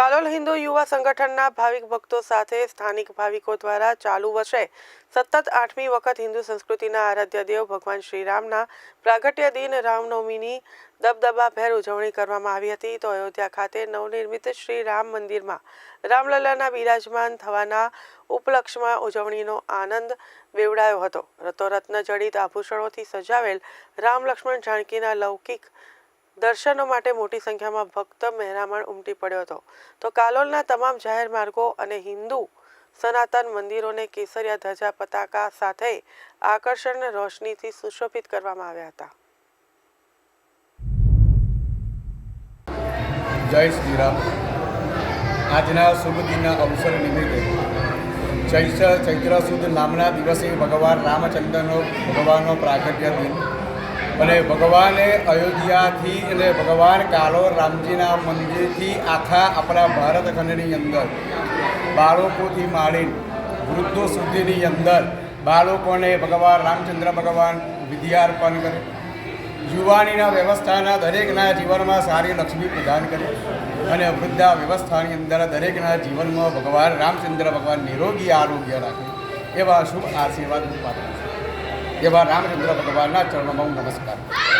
કાલોલ હિન્દુ યુવા સંગઠનના ભાવિક ભક્તો સાથે સ્થાનિક ભાવિકો દ્વારા ચાલુ વર્ષે સતત આઠમી વખત હિન્દુ સંસ્કૃતિના આરાધ્ય દેવ ભગવાન શ્રીરામના પ્રાગટ્ય દિન રામનવમીની દબદબાભેર ઉજવણી કરવામાં આવી હતી. તો અયોધ્યા ખાતે નવનિર્મિત શ્રી રામ મંદિરમાં રામલલ્લાના બિરાજમાન થવાના ઉપલક્ષમાં ઉજવણીનો આનંદ વેવડાયો હતો. રતોરત્ન જડિત આભૂષણોથી સજાવેલ રામ લક્ષ્મણ જાનકીના લૌકિક દર્શનો માટે મોટી સંખ્યામાં ભક્ત મહેરામણ ઉમટી પડ્યો હતો. તો કાલોલના તમામ જાહેર માર્ગો અને હિન્દુ સનાતન મંદિરોને કેસરિયા ધજા પતાકા સાથે આકર્ષણ રોશનીથી સુશોભિત કરવામાં આવ્યા હતા. જય શ્રી રામ. આજના શુભ દિનના અવસર નિમિત્તે ચૈત્ર ચૈત્ર સુદ નામના દિવસે ભગવાન રામચંદ્રનો ભગવાનનો પ્રાગટ્ય દિન અને ભગવાને અયોધ્યાથી અને ભગવાન કાલો રામજીના મંદિરથી આખા આપણા ભારત ખંડની અંદર, બાળકોથી માંડીને વૃદ્ધો સુધીની અંદર, બાળકોને ભગવાન રામચંદ્ર ભગવાન વિદ્યાર્પણ કરે, યુવાનીના વ્યવસ્થાના દરેકના જીવનમાં સારી લક્ષ્મી પ્રદાન કરે અને વૃદ્ધા વ્યવસ્થાની અંદર દરેકના જીવનમાં ભગવાન રામચંદ્ર ભગવાન નિરોગી આરોગ્ય રાખે, એવા શુભ આશીર્વાદ પાત્ર છું. એવા રામચંદ્ર ભગવાનના ચરણોમાં હું નમસ્કાર કરું છું.